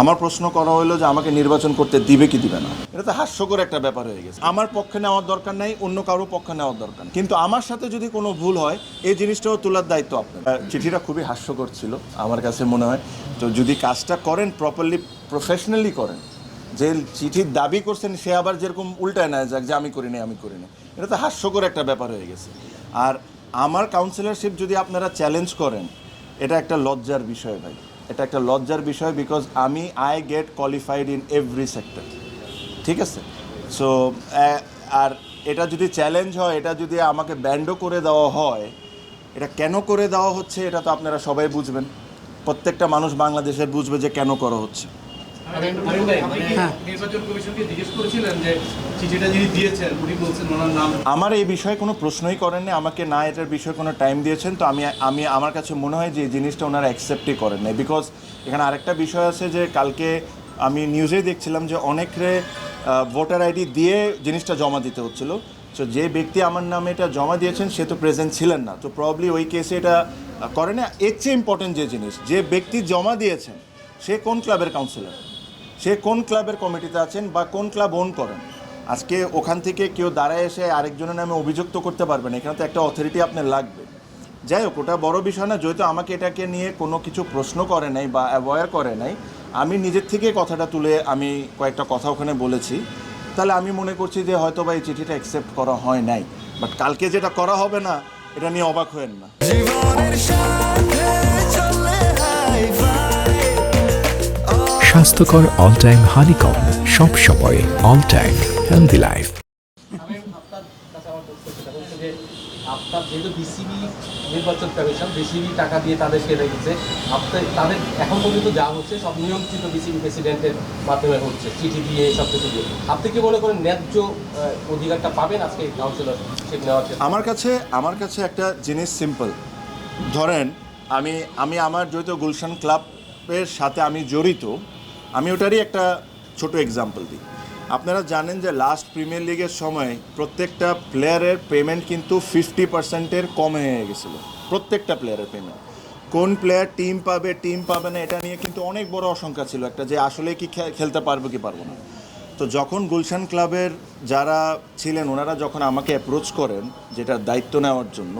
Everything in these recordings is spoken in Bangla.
আমার প্রশ্ন করা হলো যে আমাকে নির্বাচন করতে দিবে কি দিবে না। এটা তো হাস্যকর একটা ব্যাপার হয়ে গেছে। আমার পক্ষে নেওয়ার দরকার নাই অন্য কারও পক্ষে নেওয়ার দরকার। কিন্তু আমার সাথে যদি কোনো ভুল হয় এই জিনিসটাও তোলার দায়িত্ব আপনার। চিঠিটা খুবই হাস্যকর ছিল আমার কাছে মনে হয়। তো যদি কাজটা করেন প্রপারলি প্রফেশনালি করেন যে চিঠির দাবি করছেন সে আবার যেরকম উল্টায় না যাক যে আমি করিনি আমি করিনি এটা তো হাস্যকর একটা ব্যাপার হয়ে গেছে। আর আমার কাউন্সিলরশিপ যদি আপনারা চ্যালেঞ্জ করেন এটা একটা লজ্জার বিষয় ভাই। এটা একটা লজ্জার বিষয় বিকজ আমি I get qualified in every sector ঠিক আছে? সো আর এটা যদি চ্যালেঞ্জ হয়, এটা যদি আমাকে ব্যান্ডও করে দেওয়া হয়, এটা কেন করে দেওয়া হচ্ছে, এটা তো আপনারা সবাই বুঝবেন। প্রত্যেকটা মানুষ বাংলাদেশের বুঝবে যে কেন করা হচ্ছে। আরিন ভাই, আপনি কি নির্বাচন কমিশনকে জিজ্ঞেস করেছিলেন যে চিঠিটা যিনি দিয়েছেন উনি বলছেন ওনার নাম। আমার এই বিষয়ে কোনো প্রশ্নই করেননি আমাকে না এটার বিষয়ে কোনো টাইম দিয়েছেন তো আমি আমি আমার কাছে মনে হয় যে এই জিনিসটা ওনারা অ্যাকসেপ্টই করেন নাই বিকজ এখানে আরেকটা বিষয় আছে যে কালকে আমি নিউজেই দেখছিলাম যে অনেকরে ভোটার আইডি দিয়ে জিনিসটা জমা দিতে হচ্ছিল। সো যে ব্যক্তি আমার নামে এটা জমা দিয়েছেন সে তো প্রেজেন্ট ছিলেন না। তো প্রবলি ওই কেসে এটা করে না এর চেয়ে ইম্পর্টেন্ট যে জিনিস যে ব্যক্তি জমা দিয়েছেন সে কোন ক্লাবের কাউন্সিলর সে কোন ক্লাবের কমিটিতে আছেন বা কোন ক্লাব ওন করেন? আজকে ওখান থেকে কেউ দাঁড়ায় এসে আরেকজনের নামে অভিযুক্ত করতে পারবেন এখানে তো একটা অথরিটি আপনার লাগবে। যাই হোক, ওটা বড় বিষয় না, যেহেতু আমাকে এটাকে নিয়ে কোনো কিছু প্রশ্ন করে নাই বা অ্যাভয়ের করে নাই, আমি নিজের থেকে কথাটা তুলে আমি কয়েকটা কথা ওখানে বলেছি। তাহলে আমি মনে করছি যে হয়তো বা এই চিঠিটা অ্যাকসেপ্ট করা হয় নাই। বাট কালকে যেটা করা হবে না, এটা নিয়ে অবাক হয়েন না। জীবনের সাথে স্বাস্থ্যকর অল টাইম হানিকম সব সময় অল টাইম হেলদি লাইফ আপনার যেহেতু নির্বাচন টাকা দিয়ে তাদেরকে রেখেছে আপনার তাদের এখন পর্যন্ত যা হচ্ছে সব নিয়ন্ত্রিত প্রেসিডেন্টের মাধ্যমে হচ্ছে কিছু আপনি মনে করেন ন্যায্য অধিকারটা পাবেন আজকে ক্ষেত্রে আমার কাছে আমার কাছে একটা জিনিস সিম্পল ধরেন, আমি আমি আমার যেহেতু গুলশান ক্লাবের সাথে আমি জড়িত আমি ওটারই একটা ছোট এক্সাম্পল দিই। আপনারা জানেন যে লাস্ট প্রিমিয়ার লিগের সময় প্রত্যেকটা প্লেয়ারের পেমেন্ট কিন্তু ফিফটি পার্সেন্টের কমে হয়ে গেছিল। প্রত্যেকটা প্লেয়ারের পেমেন্ট কোন প্লেয়ার টিম পাবে টিম পাবে না, এটা নিয়ে কিন্তু অনেক বড় আশঙ্কা ছিল একটা যে আসলে কি খেলতে পারব কি পারব না। তো যখন গুলশান ক্লাবের যারা ছিলেন, ওনারা যখন আমাকে অ্যাপ্রোচ করেন যেটার দায়িত্ব নেওয়ার জন্য,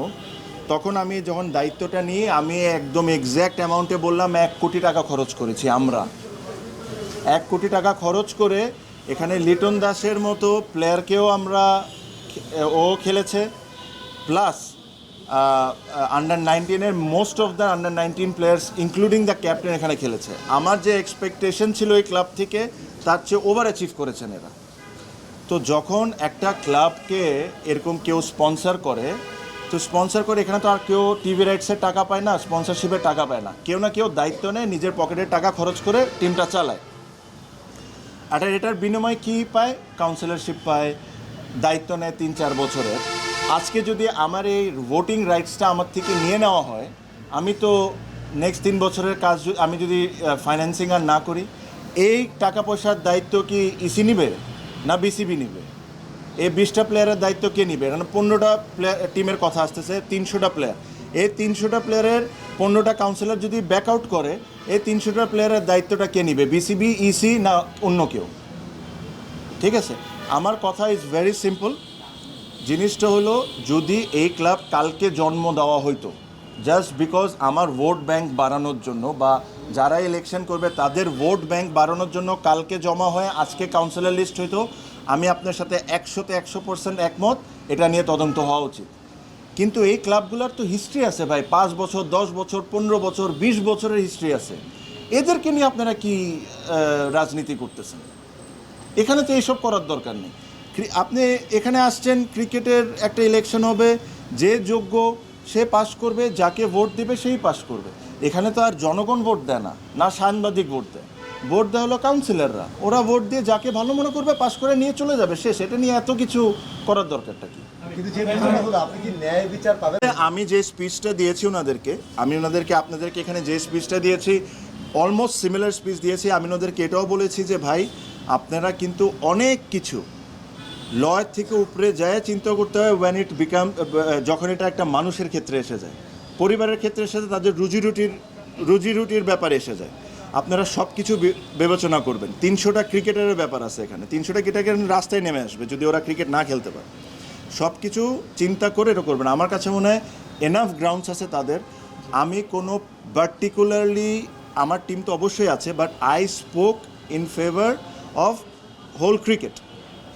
তখন আমি যখন দায়িত্বটা নিয়ে আমি একদম এক্স্যাক্ট অ্যামাউন্টে বললাম, এক কোটি টাকা খরচ করেছি আমরা। এক কোটি টাকা খরচ করে এখানে লিটন দাসের মতো প্লেয়ারকেও আমরা ও খেলেছে। Plus under নাইনটিনের most of the under nineteen players including the captain এখানে খেলেছে। আমার যে এক্সপেকটেশন ছিল এই ক্লাব থেকে, তার চেয়ে ওভার অ্যাচিভ করেছেন এরা। তো যখন একটা ক্লাবকে এরকম কেউ স্পন্সর করে, তো স্পন্সর করে এখানে তো আর কেউ টিভি রাইটসের টাকা পায় না স্পন্সরশিপের টাকা পায় না। কেউ না কেউ দায়িত্ব নেয়, নিজের পকেটের টাকা খরচ করে টিমটা চালায়। আর এটার বিনিময়ে কী পায়? কাউন্সিলরশিপ পায়, দায়িত্ব নেয় তিন চার বছরের। আজকে যদি আমার এই ভোটিং রাইটসটা আমার থেকে নিয়ে নেওয়া হয়, আমি তো নেক্সট তিন বছরের কাজ আমি যদি ফাইন্যান্সিং আর না করি, এই টাকা পয়সার দায়িত্ব কি ইসি নিবে না বিসিবি নিবে? এই বিশটা প্লেয়ারের দায়িত্ব কে নিবে? কারণ পনেরোটা প্লেয়ার টিমের কথা আসতেছে, তিনশোটা প্লেয়ার এই তিনশোটা প্লেয়ারের পনেরোটা কাউন্সিলর যদি ব্যাক আউট করে, এই তিনশোটা প্লেয়ারের দায়িত্বটা কে নিবে? বিসিবি ইসি না অন্য কেউ? ঠিক আছে? আমার কথা ইজ ভেরি সিম্পল জিনিসটা হলো, যদি এই ক্লাব কালকে জন্ম দেওয়া হইতো জাস্ট বিকজ আমার ভোট ব্যাংক বাড়ানোর জন্য বা যারা ইলেকশন করবে, তাদের ভোট ব্যাংক বাড়ানোর জন্য কালকে জমা হয়ে আজকে কাউন্সিলর লিস্ট হইতো, আমি আপনার সাথে একশোতে একশো পার্সেন্ট একমত, এটা নিয়ে তদন্ত হওয়া উচিত। কিন্তু এই ক্লাবগুলোর তো হিস্ট্রি আছে ভাই, পাঁচ বছর, দশ বছর, পনেরো বছর, বিশ বছরের হিস্ট্রি আছে। এদেরকে নিয়ে আপনারা কি রাজনীতি করতেছেন? এখানে তো এইসব করার দরকার নেই। আপনি এখানে আসছেন, ক্রিকেটের একটা ইলেকশন হবে, যে যোগ্য সে পাস করবে, যাকে ভোট দেবে, সেই পাস করবে। এখানে তো আর জনগণ ভোট দেয় না না সাংবাদিক ভোট দেয়। ভোট দেওয়া হলো কাউন্সিলররা ওরা ভোট দিয়ে যাকে ভালো মনে করবে পাস করে নিয়ে চলে যাবে। সে, সেটা নিয়ে এত কিছু করার দরকারটা কি? আমি যে স্পিচটা দিয়েছি ওনাদেরকে, আমি ওনাদেরকে, আপনাদেরকে এখানে যে স্পিচটা দিয়েছি অলমোস্ট সিমিলার স্পিচ দিয়েছি, আমি ওনাদেরকে এটাও বলেছি যে, ভাই, আপনারা কিন্তু অনেক কিছু লয়ের থেকে উপরে যায় চিন্তা করতে হয় ওয়ান ইট বিকাম যখন এটা একটা মানুষের ক্ষেত্রে এসে যায়। পরিবারের ক্ষেত্রে এসে যায়, তাদের রুজি রুটির রুজি রুটির ব্যাপারে এসে যায়। আপনারা সব কিছু বিবেচনা করবেন। তিনশোটা ক্রিকেটারের ব্যাপার আছে এখানে। তিনশোটা ক্রিকেটার রাস্তায় নেমে আসবে, যদি ওরা ক্রিকেট না খেলতে পারে। সব কিছু চিন্তা করে এটা করবেন আমার কাছে মনে হয় এনাফ গ্রাউন্ডস আছে তাদের। আমি কোনো পার্টিকুলারলি আমার টিম তো অবশ্যই আছে but I spoke in favour of whole cricket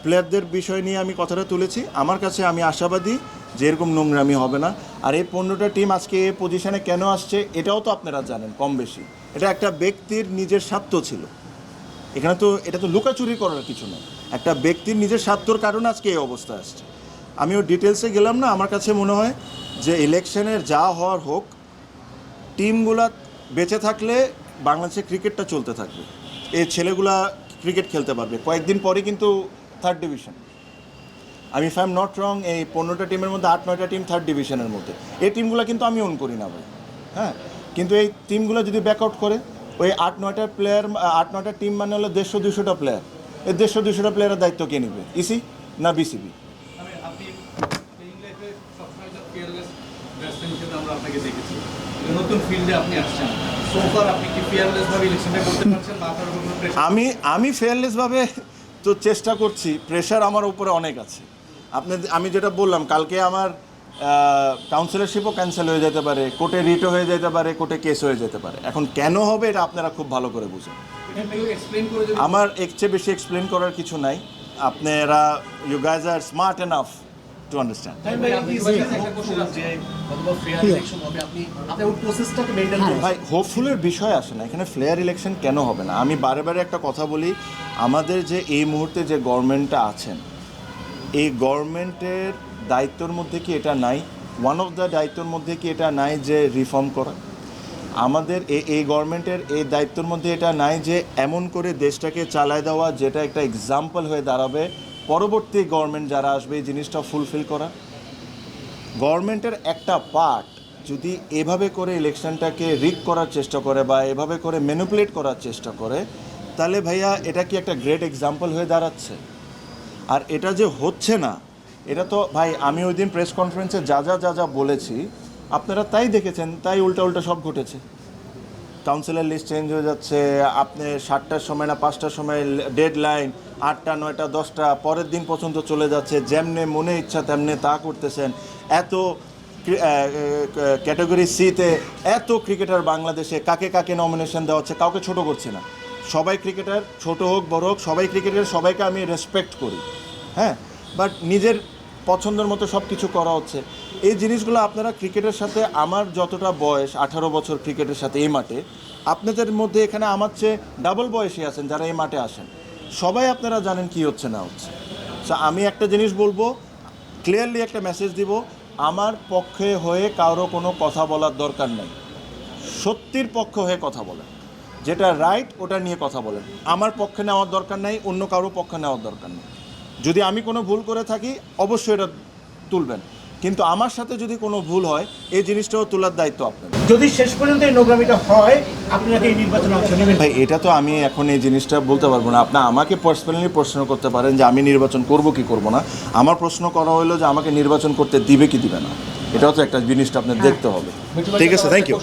প্লেয়ারদের বিষয় নিয়ে আমি কথাটা তুলেছি। আমার কাছে আমি আশাবাদী যে এরকম নোংরামি হবে না। আর এই পনেরোটা টিম আজকে এই পজিশনে কেন আসছে, এটাও তো আপনারা জানেন কম বেশি। এটা একটা ব্যক্তির নিজের স্বার্থ ছিল। এখানে তো, এটা তো লুকাচুরি করার কিছু নয় একটা ব্যক্তির নিজের স্বার্থর কারণে আজকে এই অবস্থা আসছে। আমি ওর ডিটেলসে গেলাম না, আমার কাছে মনে হয় যে ইলেকশনের যা হওয়ার হোক টিমগুলা বেঁচে থাকলে বাংলাদেশে ক্রিকেটটা চলতে থাকবে। এই ছেলেগুলা ক্রিকেট খেলতে পারবে। কয়েকদিন পরে কিন্তু থার্ড ডিভিশন আমি এম নট রং এই পনেরোটা টিমের মধ্যে আট, নয়টা টিম থার্ড ডিভিশনের মধ্যে। এই টিমগুলো কিন্তু আমি অন করি না ভাই। হ্যাঁ? কিন্তু এই টিমগুলো যদি ব্যাকআউট করে, ওই আট, নয়টা প্লেয়ার আট, নয়টা টিম মানে হলো দেড়শো দুশোটা প্লেয়ার এই দেড়শো দুশোটা প্লেয়ারের দায়িত্ব কে নেবে? ইসি না বিসিবি মানে আপনি প্লেইং লাইফে সবসময় যে ফিয়ারলেস ব্যাটসম্যান হিসেবে আমরা আপনাকে দেখেছি। নতুন ফিল্ডে আপনি আসছেন। আমি আমি ফেয়ারলেসভাবে তো চেষ্টা করছি। প্রেশার আমার উপরে অনেক আছে। আপনি আমি যেটা বললাম কালকে আমার কাউন্সিলরশিপও ক্যান্সেল হয়ে যেতে পারে কোর্টে রিটও হয়ে যেতে পারে কোর্টে কেস হয়ে যেতে পারে। এখন কেন হবে এটা আপনারা খুব ভালো করে বুঝেন। আমার এর চেয়ে বেশি এক্সপ্লেন করার কিছু নাই। আপনারা you guys are smart enough to understand ভাই হোপফুলের বিষয় আসে না। এখানে ফ্লেয়ার ইলেকশন কেন হবে না? আমি বারে বারে একটা কথা বলি আমাদের যে এই মুহূর্তে যে গভর্নমেন্টটা আছেন এই গভর্নমেন্টের দায়িত্বর মধ্যে কি এটা নাই? ওয়ান অফ দ্য দায়িত্বর মধ্যে কি এটা নাই যে রিফর্ম করা? আমাদের এই এই গভর্নমেন্টের এই দায়িত্বর মধ্যে এটা নাই যে এমন করে দেশটাকে চালায় দেওয়া যেটা একটা এক্সাম্পল হয়ে দাঁড়াবে পরবর্তী গভর্নমেন্ট যারা আসবে এই জিনিসটা ফুলফিল করা। গভর্নমেন্টের একটা পার্ট যদি এভাবে করে ইলেকশনটাকে রিক করার চেষ্টা করে বা এভাবে করে ম্যানুপুলেট করার চেষ্টা করে, তাহলে ভাইয়া এটা কি একটা গ্রেট এক্সাম্পল হয়ে দাঁড়াচ্ছে? আর এটা যে হচ্ছে না, এটা তো ভাই আমি ওই দিন প্রেস কনফারেন্সে যা যা যা যা বলেছি, আপনারা তাই দেখেছেন, তাই উল্টা উল্টা সব ঘটেছে। কাউন্সিলের লিস্ট চেঞ্জ হয়ে যাচ্ছে, আপনি সাতটার সময় না পাঁচটার সময় ডেড লাইন আটটা, নয়টা, দশটা, পরের দিন পর্যন্ত চলে যাচ্ছে, যেমনে মনে ইচ্ছা তেমনে তা করতেছেন। এত ক্যাটাগরি সিতে এত ক্রিকেটার বাংলাদেশে কাকে কাকে নমিনেশন দেওয়া হচ্ছে কাউকে ছোট করছে না। সবাই ক্রিকেটার ছোট হোক, বড় হোক, সবাই ক্রিকেটার সবাইকে আমি রেসপেক্ট করি। হ্যাঁ? বাট নিজের পছন্দের মতো সব কিছু করা হচ্ছে। এই জিনিসগুলো আপনারা ক্রিকেটের সাথে, আমার যতটা বয়স, আঠারো বছর ক্রিকেটের সাথে এই মাঠে, আপনাদের মধ্যে এখানে আমার চেয়ে ডাবল বয়সী আছেন যারা এই মাঠে আসেন। সবাই আপনারা জানেন কি হচ্ছে না হচ্ছে। সো আমি একটা জিনিস বলব ক্লিয়ারলি একটা মেসেজ দিব, আমার পক্ষে হয়ে কারও কোনো কথা বলার দরকার নেই। সত্যির পক্ষ হয়ে কথা বলেন। যেটা রাইট ওটা নিয়ে কথা বলেন। আমার পক্ষে নেওয়ার দরকার নেই, অন্য কারও পক্ষে নেওয়ার দরকার নেই। যদি আমি কোনো ভুল করে থাকি অবশ্যই এটা তুলবেন। কিন্তু আমার সাথে যদি কোনো ভুল হয় এই জিনিসটাও তোলার দায়িত্ব আপনার। যদি শেষ পর্যন্ত এই নোগ্রামিটা হয় আপনারা এই নির্বাচনে অংশ নেবেন? ভাই এটা তো আমি এখন এই জিনিসটা বলতে পারব না। আপনি আমাকে পার্সোনালি প্রশ্ন করতে পারেন যে আমি নির্বাচন করব কি করব না। আমার প্রশ্ন করা হলো যে আমাকে নির্বাচন করতে দিবে কি দিবে না। এটাও তো একটা জিনিসটা আপনার দেখতে হবে। ঠিক আছে থ্যাংক ইউ